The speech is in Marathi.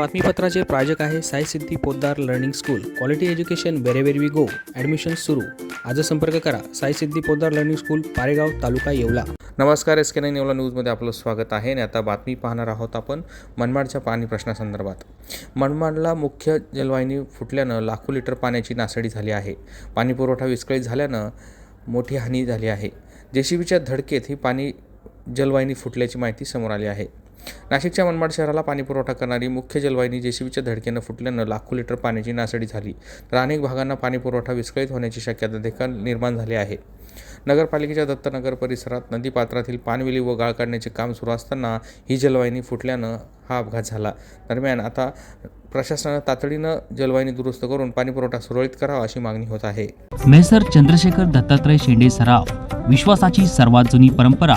बातमीपत्राचे प्रायोजक आहे Sai Siddhi Poddar learning school. Quality education wherever we go admission सुरू. आज संपर्क करा. Sai Siddhi Poddar learning school Paregaon taluka Yeola. नमस्कार एस के नाईन येवला न्यूजमध्ये आपलं स्वागत आहे. आणि आता बातमी पाहणार आहोत आपण मनमाडच्या पाणी प्रश्नासंदर्भात. मनमाडला मुख्य जलवाहिनी फुटल्यानं लाखो लिटर पाण्याची नासडी झाली आहे. पाणीपुरवठा विस्कळीत झाल्यानं मोठी हानी झाली आहे. जेसीबीच्या धडकेत ही पाणी जलवाहिनी फुटल्याची माहिती समोर आली आहे. नाशिकच्या मनमाड शहराला पाणीपुरवठा करणारी मुख्य जलवाहिनी जेसीबीच्या धडकेनं फुटल्यानं लाखो लिटर पाण्याची नासडी झाली. तर अनेक भागांना पाणीपुरवठा विस्कळीत होण्याची शक्यता देखील निर्माण झाली आहे. नगरपालिकेच्या दत्तनगर परिसरात नदीपात्रातील पाणविली व गाळ काढण्याचे काम सुरू असताना ही जलवाहिनी फुटल्यानं हा अपघात झाला. दरम्यान आता प्रशासनानं तातडीनं जलवाहिनी दुरुस्त करून पाणीपुरवठा सुरळीत करावा अशी मागणी होत आहे. मेसर चंद्रशेखर दत्तात्रय शेंडे सराव विश्वासाची सर्वात जुनी परंपरा